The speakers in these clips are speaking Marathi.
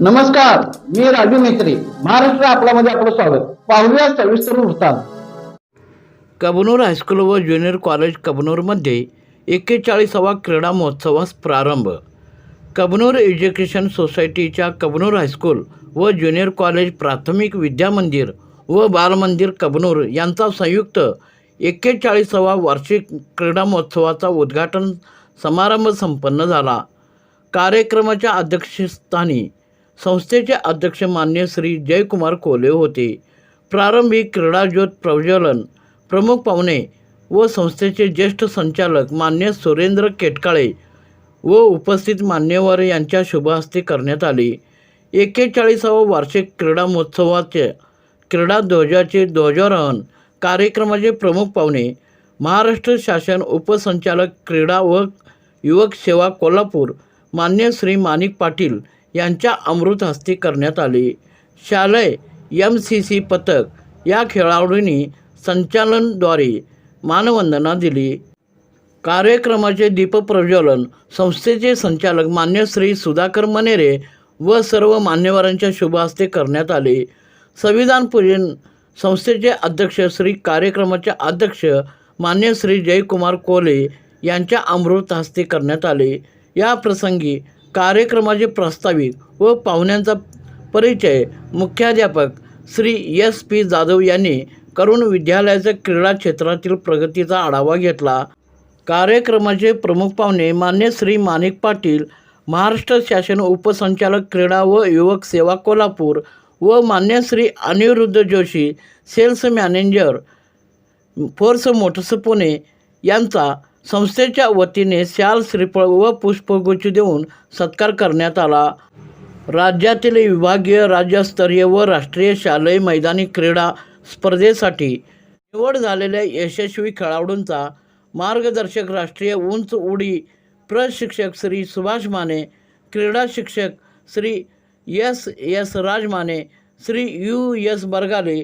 नमस्कार मी राजू मेत्री. महाराष्ट्र आपल्यामध्ये आपलं स्वागत. पाहूया सविस्तर वृत्तांत. कबनूर हायस्कूल व ज्युनियर कॉलेज कबनूरमध्ये एक्केचाळीसावा क्रीडा महोत्सवास प्रारंभ. कबनूर एज्युकेशन सोसायटीच्या कबनूर हायस्कूल व ज्युनियर कॉलेज प्राथमिक विद्यामंदिर व बालमंदिर कबनूर यांचा संयुक्त एक्केचाळीसावा वार्षिक क्रीडा महोत्सवाचा उद्घाटन समारंभ संपन्न झाला. कार्यक्रमाच्या अध्यक्षस्थानी संस्थेचे अध्यक्ष मान्य श्री जयकुमार कोले होते. प्रारंभी क्रीडाज्योत प्रज्वलन प्रमुख पाहुणे व संस्थेचे ज्येष्ठ संचालक मान्य सुरेंद्र केटकाळे व उपस्थित मान्यवर यांच्या शुभहस्ते करण्यात आली. एक्केचाळीसावं वार्षिक क्रीडा महोत्सवाचे क्रीडा ध्वजाचे ध्वजारोहण कार्यक्रमाचे प्रमुख पाहुणे महाराष्ट्र शासन उपसंचालक क्रीडा व युवक सेवा कोल्हापूर मान्य श्री माणिक पाटील यांच्या अमृतहस्ती करण्यात आली. शालेय एम सी सी पथक या खेळाडूंनी संचालनद्वारे मानवंदना दिली. कार्यक्रमाचे दीपप्रज्वलन संस्थेचे संचालक मान्य श्री सुधाकर मनेरे व सर्व मान्यवरांच्या शुभहस्ते करण्यात आले. संविधान पूजन संस्थेचे अध्यक्ष श्री कार्यक्रमाचे अध्यक्ष मान्य श्री जयकुमार कोले यांच्या अमृत हस्ते करण्यात आले. या प्रसंगी कार्यक्रमाचे प्रास्ताविक व पाहुण्यांचा परिचय मुख्याध्यापक श्री एस पी जाधव यांनी करून विद्यालयाच्या क्रीडा क्षेत्रातील प्रगतीचा आढावा घेतला. कार्यक्रमाचे प्रमुख पाहुणे मान्य श्री माणिक पाटील महाराष्ट्र शासन उपसंचालक क्रीडा व युवक सेवा कोल्हापूर व मान्य Shri Aniruddha Joshi sales manager Force Motors Pune यांचा संस्थेच्या वतीने श्याल श्रीफळ व पुष्पगुच्छ देऊन सत्कार करण्यात आला. राज्यातील विभागीय राज्यस्तरीय व राष्ट्रीय शालेय मैदानी क्रीडा स्पर्धेसाठी निवड झालेल्या यशस्वी खेळाडूंचा मार्गदर्शक राष्ट्रीय उंच उडी प्रशिक्षक श्री सुभाष माने क्रीडा शिक्षक Shri S S Rajmane Shri U S Bargale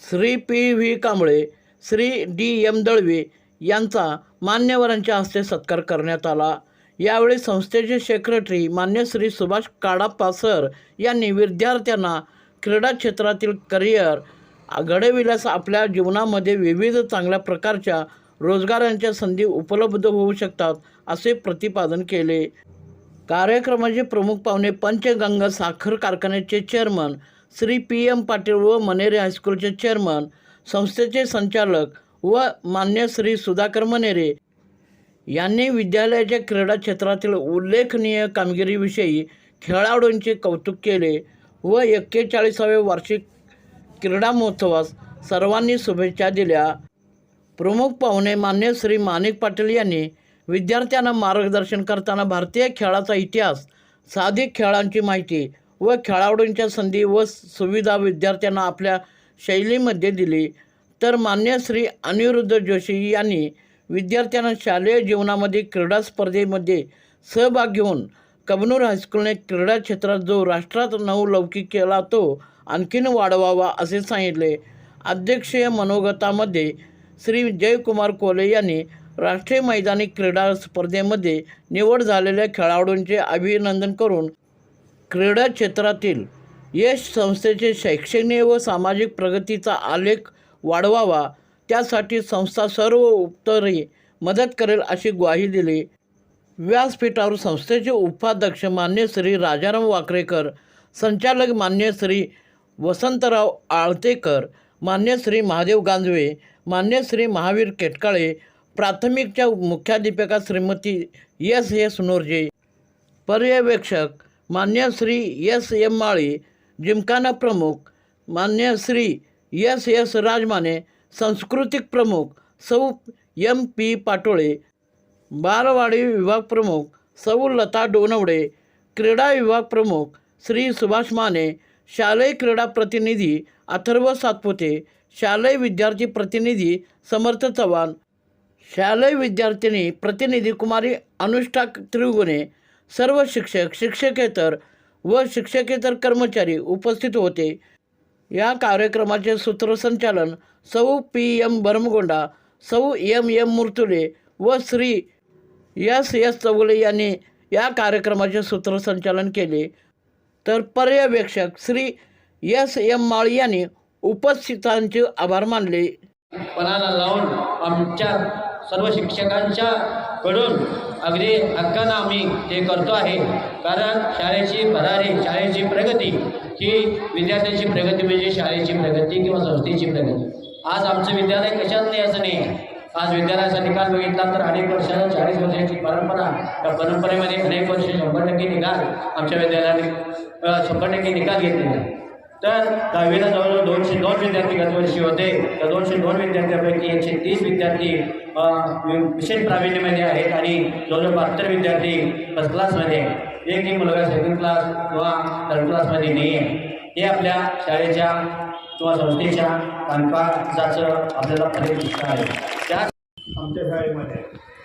Shri P V Kamble Shri D M Dalve यांचा मान्यवरांच्या हस्ते सत्कार करण्यात आला. यावेळी संस्थेचे सेक्रेटरी मान्य श्री सुभाष काडाप्पा सर यांनी विद्यार्थ्यांना क्रीडा क्षेत्रातील करिअर घडविल्यास आपल्या जीवनामध्ये विविध चांगल्या प्रकारच्या रोजगारांच्या संधी उपलब्ध होऊ शकतात असे प्रतिपादन केले. कार्यक्रमाचे प्रमुख पाहुणे पंचगंगा साखर कारखान्याचे chairman Shri P M Patil व मनेरे हायस्कूलचे चेअरमन संस्थेचे संचालक व मान्य श्री सुधाकर मनेरे यांनी विद्यालयाच्या क्रीडा क्षेत्रातील उल्लेखनीय कामगिरीविषयी खेळाडूंचे कौतुक केले व एक्केचाळीसाव्या वार्षिक क्रीडा महोत्सवास सर्वांनी शुभेच्छा दिल्या. प्रमुख पाहुणे मान्य श्री माणिक पाटील यांनी विद्यार्थ्यांना मार्गदर्शन करताना भारतीय खेळाचा इतिहास साधिक खेळांची माहिती व खेळाडूंच्या संधी व सुविधा विद्यार्थ्यांना आपल्या शैलीमध्ये दिली. तर मान्य श्री अनिरुद्ध जोशी यांनी विद्यार्थ्यांना शालेय जीवनामध्ये क्रीडा स्पर्धेमध्ये सहभाग घेऊन कबनूर हायस्कूलने क्रीडा क्षेत्रात जो राष्ट्रात नवलौकिक केला तो आणखीन वाढवावा असे सांगितले. अध्यक्षीय मनोगतामध्ये श्री जयकुमार कोले यांनी राष्ट्रीय मैदानी क्रीडा स्पर्धेमध्ये निवड झालेल्या खेळाडूंचे अभिनंदन करून क्रीडा क्षेत्रातील यश संस्थेचे शैक्षणिक व सामाजिक प्रगतीचा आलेख वाढवावा. त्यासाठी संस्था सर्व उत्तरे मदत करेल अशी ग्वाही दिली. व्यासपीठावर संस्थेचे उपाध्यक्ष मान्य श्री राजाराम वाकरेकर संचालक मान्य श्री वसंतराव आळतेकर मान्य श्री महादेव गांजवे मान्य श्री महावीर केटकाळे प्राथमिकच्या मुख्याध्यापिका श्रीमती एस एस नोरजे पर्यवेक्षक मान्य Shri S M Mali gymkhana प्रमुख मान्य श्री एस एस राजमाने सांस्कृतिक प्रमुख सौ एम पी पाटोळे बालवाडी विभाग प्रमुख सौ लता डोनवडे क्रीडा विभाग प्रमुख श्री सुभाष माने शालेय क्रीडा प्रतिनिधी अथर्व सातपुते शालेय विद्यार्थी प्रतिनिधी समर्थ चव्हाण शालेय विद्यार्थिनी प्रतिनिधी कुमारी अनुष्ठा त्रिगुणे सर्व शिक्षक शिक्षकेतर व शिक्षकेतर कर्मचारी उपस्थित होते. या कार्यक्रमाचे सूत्रसंचालन सौ पी एम बर्मगोंडा सौ एम एम मुर्तुले व श्री एस एस चौगुले यांनी या कार्यक्रमाचे सूत्रसंचालन केले. तर पर्यवेक्षक श्री एस एम माळी यांनी उपस्थितांचे आभार मानले. पणाला लावून आमच्या सर्व शिक्षकांच्या कडून अगदी हक्कानं आम्ही ते करतो आहे. कारण शाळेची भरारी शाळेची प्रगती ही विद्यार्थ्यांची प्रगती म्हणजे शाळेची प्रगती किंवा संस्थेची प्रगती. आज आमचं विद्यालय कशात नाही असं नाही. आज विद्यालयाचा निकाल बघितला तर अनेक वर्षानं चाळीस वर्षाची परंपरा त्या परंपरेमध्ये अनेक वर्ष शंभर टक्के निकाल आमच्या विद्यालयाने शंभर टक्के निकाल घेतलेला आहे. तर दहावीला जवळजवळ दोनशे दोन विद्यार्थी गतवर्षी होते. त्या दोनशे दोन विद्यार्थ्यांपैकी एकशे तीस विद्यार्थी विशेष प्रावीण्यमध्ये आहेत आणि जवळजवळ बहात्तर विद्यार्थी फर्स्ट क्लासमध्ये आहेत. एकही मुलगा सेकंड क्लास किंवा थर्ड क्लासमध्ये नाही आहे हे आपल्या शाळेच्या किंवा संस्थेच्या कामकाजाचं आपल्याला फरक दिसत आहे. त्या आमच्या शाळेमध्ये.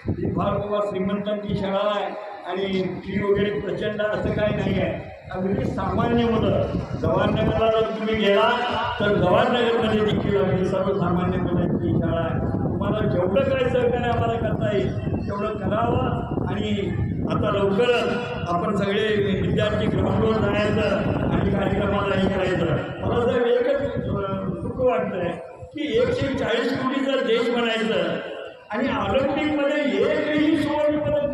ही फार बाबा श्रीमंतांची शाळा आहे आणि फी वगैरे प्रचंड असं काही नाही आहे अगदी सामान्य मुलं जवाहरनगरला जर तुम्ही गेला तर जवाहरनगरमध्ये देखील अगदी सर्वसामान्य मुलांची शाळा आहे. तुम्हाला जेवढं काय सहकार्य आम्हाला करता येईल तेवढं करावं आणि आता लवकरच आपण सगळे विद्यार्थी ग्राउंडवर जायचं आणि कार्यक्रमाला हे करायचं. मला जर एकच अं, दुःख वाटतंय की एकशे चाळीस कोटी जर देश बनायचं आणि ऑलिम्पिकमध्ये एकही सुवर्ण पदक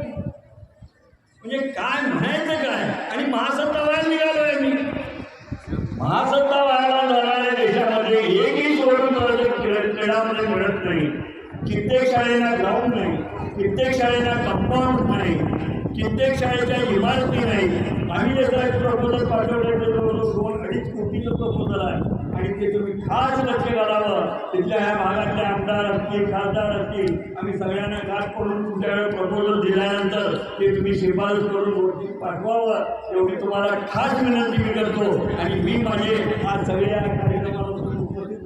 म्हणजे काय म्हणायचं काय आणि महासत्ता व्हायला निघालोय मी महासत्ता व्हायला जाणाऱ्या देशामध्ये एकही सुवर्ण पदक क्रीडा- क्रीडामध्ये मिळत नाही कित्येक शाळेला ग्राउंड नाही कित्येक शाळेला कंपाऊंड नाही कित्येक शाळेच्या इमारती नाही. आम्ही जसं एक प्रपोजल पाठवलं जवळजवळ दोन अडीच कोटीचं प्रपोजल आहे. आणि ते तुम्ही खास लक्ष घालावं. तिथल्या ह्या भागातले आमदार असतील खासदार असतील आम्ही सगळ्यांना खास करून तुमच्याकडे प्रपोजल दिल्यानंतर ते तुम्ही शिफारस करून वरती पाठवावं. एवढी तुम्हाला खास विनंती मी करतो. आणि मी माझे आज सगळ्या कार्यक्रमाला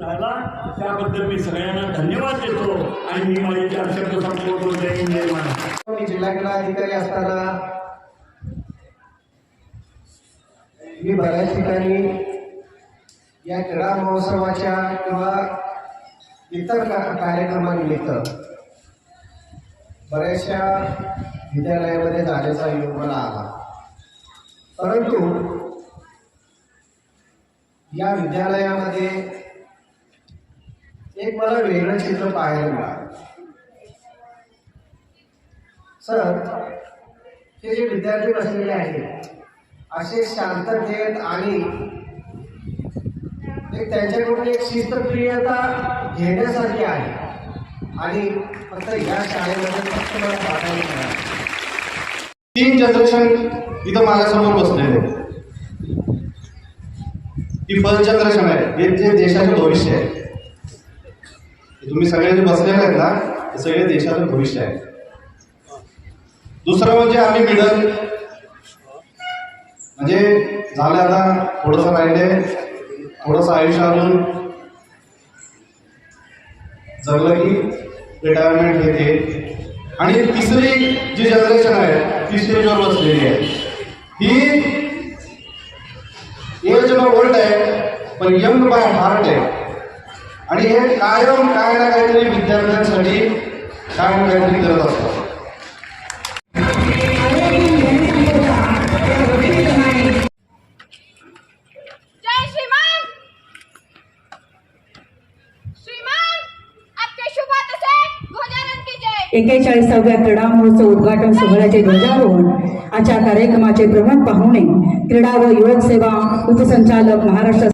झाला. त्याबद्दल मी सगळ्यांना धन्यवाद देतो आणि मी माझे चार शब्द संपवतो. जय हिंद जय महाराष्ट्र. मी जिल्हा क्रीडा अधिकारी असताना मी बऱ्याच ठिकाणी या क्रीडा महोत्सवाच्या किंवा इतर कार्यक्रमानिमित्त बऱ्याचशा विद्यालयामध्ये जाण्याचा योग मला आला. परंतु या विद्यालयामध्ये एक मला वेगळं चित्र पाहायला मिळालं. सर हे जे विद्यार्थी बसलेले आहेत असे शांततेत आणि एक त्यांच्याकडून एक शिस्तप्रियता घेण्यासारखी आहे. आणि फक्त या शाळेमध्ये फक्त मला पाहायला मिळालं. तीन जनरेशन इथं माझ्यासमोर बसलेले आहेत. ही फर्स्ट जनरेशन आहे. हे जे देशाचे भविष्य आहे. तुम्ही सगळे जे बसलेले आहेत ना हे सगळे देशाचं भविष्य आहे. दुसरं म्हणजे आम्ही मिडल म्हणजे झालं आता थोडंसं राहिले थोडंसं आयुष्य अजून जगलं की रिटायरमेंट घेते आणि तिसरी जी जनरेशन आहे ती स्टेजवर बसलेली आहे. ही एज ओल्ड आहे पण यंग बाय हार्ट आहे. आणि हे कायम काय ना काहीतरी विद्यार्थ्यांसाठी काय ना काहीतरी करत असतात एकेचाळीसाव्या क्रीडा महोत्सव उद्घाटन सोहळ्याचे ध्वजारोहण आजच्या कार्यक्रमाचे प्रमुख पाहुणे क्रीडा व युवक सेवा उपसंचालक महाराष्ट्र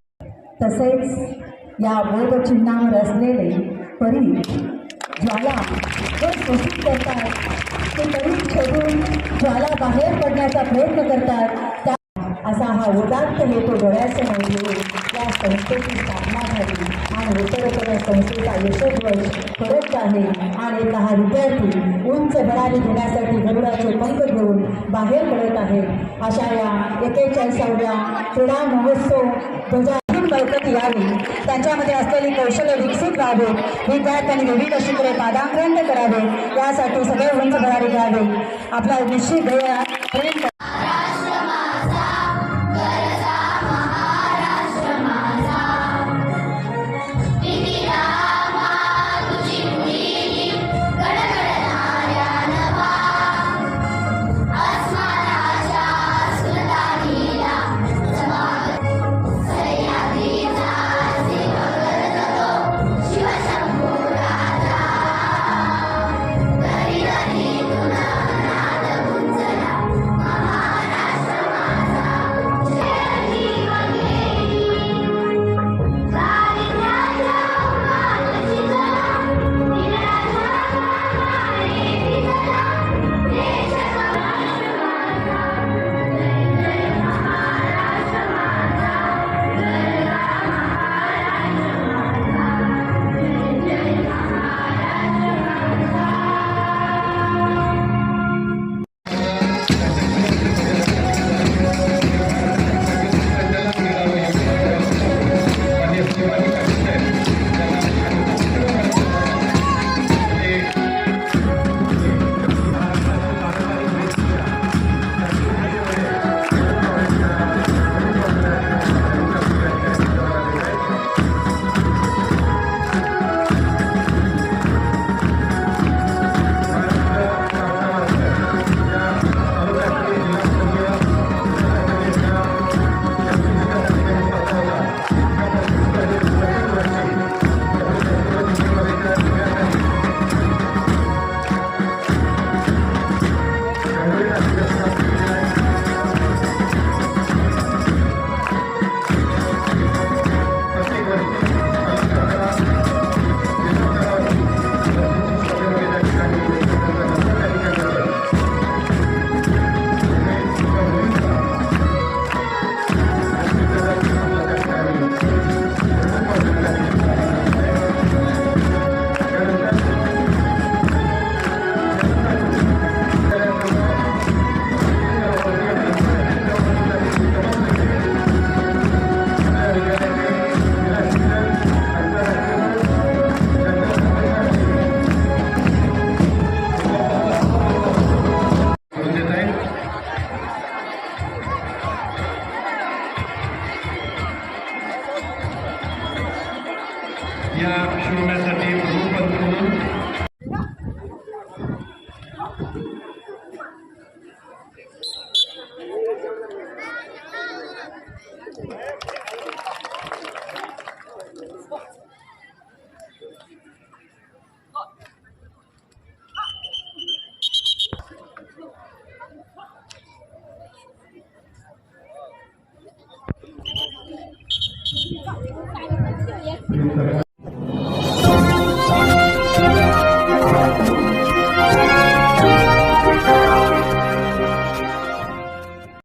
तसेच या बोधचिन्हावर असलेले परी ज्वाला जे शोषित करतात ते तरी शोधून ज्वाला बाहेर पडण्याचा प्रयत्न करतात. त्या असा हा उदात्त हेतू डोळ्यासमोर या संस्थेची स्थापना झाली. आणि उत्तरोत्तर संस्थेचा यशोध्वज करत आहे. आणि दहा विद्यार्थी उंच भरारी घेण्यासाठी गरुडाचे पंख घेऊन बाहेर पडत आहे अशा या एकेचाळीसाव्या क्रीडा महोत्सव ध्वजा अजून यावी त्यांच्यामध्ये असलेली कौशल्य विकसित व्हावे. विद्यार्थ्यांनी विविध शिकले पादाक्रांत करावे. यासाठी सगळे उंच भरारी घ्यावे. आपला निश्चित ध्येय